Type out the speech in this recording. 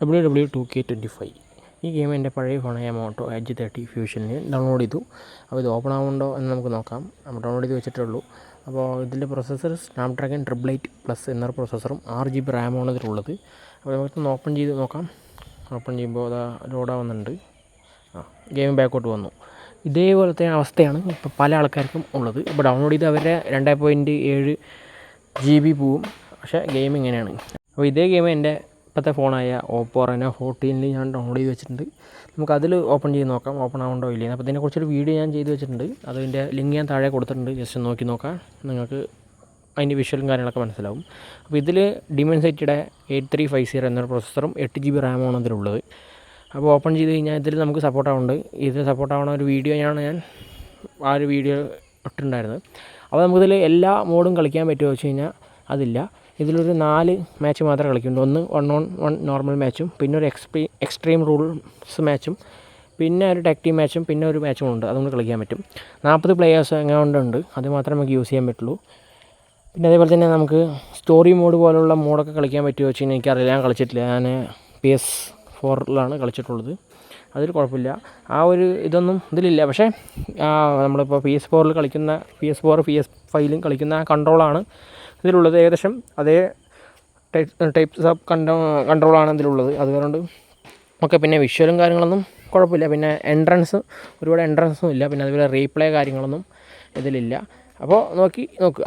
W W two K twenty five ഈ game എന്റെ പഴയ ഫോണായ മോട്ടോ എഡ്ജ് തേർട്ടി ഫ്യൂഷനിൽ ഡൗൺലോഡ് ചെയ്തു. അപ്പോൾ ഇത് ഓപ്പൺ ആവുന്നുണ്ടോ എന്ന് നമുക്ക് നോക്കാം. നമ്മൾ ഡൗൺലോഡ് ചെയ്ത് വെച്ചിട്ടേ ഉള്ളൂ അപ്പോൾ ഇതിന്റെ processor Snapdragon triple eight plus എന്നൊരു പ്രൊസസ്സറും ആറ് ജി ബി റാമാണ് ഇതിലുള്ളത്. അപ്പോൾ നമുക്കൊന്ന് ഓപ്പൺ ചെയ്ത് നോക്കാം. ഓപ്പൺ ചെയ്യുമ്പോൾ അതാ ലോഡ് ആവുന്നുണ്ട്. ആ ഗെയിം ബാക്കോട്ട് വന്നു. ഇതേപോലത്തെ അവസ്ഥയാണ് ഇപ്പോൾ പല ആൾക്കാർക്കും ഉള്ളത്. ഇപ്പോൾ ഡൗൺലോഡ് ചെയ്ത് അവരുടെ രണ്ടേ പോയിന്റ് ഏഴ് ജി ബി പോവും. പക്ഷേ ഗെയിം ഇങ്ങനെയാണ്. അപ്പോൾ ഇതേ ഗെയിം എന്റെ ഇപ്പോഴത്തെ ഫോണായ ഓപ്പോ റെനോ ഫോർട്ടീനിൽ ഞാൻ ഡൗൺലോഡ് ചെയ്ത് വെച്ചിട്ടുണ്ട്. നമുക്ക് അതിൽ ഓപ്പൺ ചെയ്ത് നോക്കാം ഓപ്പൺ ആവുണ്ടോ ഇല്ലേ അപ്പോൾ ഇതിനെക്കുറിച്ചൊരു വീഡിയോ ഞാൻ ചെയ്ത് വെച്ചിട്ടുണ്ട്. അതിന്റെ ലിങ്ക് ഞാൻ താഴെ കൊടുത്തിട്ടുണ്ട്. ജസ്റ്റ് നോക്കി നോക്കാം. നിങ്ങൾക്ക് അതിന്റെ വിഷ്വലും കാര്യങ്ങളൊക്കെ മനസ്സിലാവും. അപ്പോൾ ഇതിൽ ഡിമൻസൈറ്റിയുടെ എയ്റ്റ് ത്രീ ഫൈവ് സീറോ എന്നൊരു പ്രൊസസ്സറും എട്ട് ജി ബി റാമാണ് ഇതിലുള്ളത്. അപ്പോൾ ഓപ്പൺ ചെയ്ത് കഴിഞ്ഞാൽ ഇതിൽ നമുക്ക് സപ്പോർട്ട് ആവുന്നുണ്ട് ഇത് സപ്പോർട്ട് ആവുന്ന ഒരു വീഡിയോ ആണ് ഞാൻ ആ ഒരു വീഡിയോ ഇട്ടിട്ടുണ്ടായിരുന്നത്. അപ്പോൾ നമുക്കിതിൽ എല്ലാ മോഡും കളിക്കാൻ പറ്റുമോ വെച്ച് കഴിഞ്ഞാൽ അതില്ല. ഇതിലൊരു നാല് മാച്ച് മാത്രമേ കളിക്കുന്നുള്ളൂ. ഒന്ന് വൺ ഓൺ വൺ നോർമൽ മാച്ചും പിന്നെ ഒരു എക്സ്പീ എക്സ്ട്രീം റൂൾസ് മാച്ചും പിന്നെ ഒരു ടെക് മാച്ചും പിന്നെ ഒരു മാച്ചും ഉണ്ട്. അതുകൊണ്ട് കളിക്കാൻ പറ്റും. നാൽപ്പത് പ്ലേയേഴ്സ് എങ്ങാണ്ട് ഉണ്ട്. അത് മാത്രമേ നമുക്ക് യൂസ് ചെയ്യാൻ പറ്റുള്ളൂ. പിന്നെ അതേപോലെ തന്നെ നമുക്ക് സ്റ്റോറി മോഡ് പോലുള്ള മോഡൊക്കെ കളിക്കാൻ പറ്റുമോ വെച്ച് കഴിഞ്ഞാൽ എനിക്കറിയില്ല. ഞാൻ കളിച്ചിട്ടില്ല. ഞാൻ പി എസ് ഫോറിലാണ് കളിച്ചിട്ടുള്ളത്. അതിൽ കുഴപ്പമില്ല. ആ ഒരു ഇതൊന്നും ഇതിലില്ല. പക്ഷേ നമ്മളിപ്പോൾ പി എസ് ഫോറിൽ കളിക്കുന്ന P S four P S ഫൈവിലും കളിക്കുന്ന ആ കൺട്രോളാണ് ഇതിലുള്ളത് ഏകദേശം അതേ ടൈപ്സ് ഓഫ് കൺട്രോ കൺട്രോളാണ് ഇതിലുള്ളത്. അതുകൊണ്ട് ഓക്കെ പിന്നെ വിഷ്വലും കാര്യങ്ങളൊന്നും കുഴപ്പമില്ല. പിന്നെ എൻട്രൻസ് ഒരുപാട് എൻട്രൻസും ഇല്ല. പിന്നെ അതുപോലെ റീപ്ലേ കാര്യങ്ങളൊന്നും ഇതിലില്ല. അപ്പോൾ നോക്കി നോക്കുക.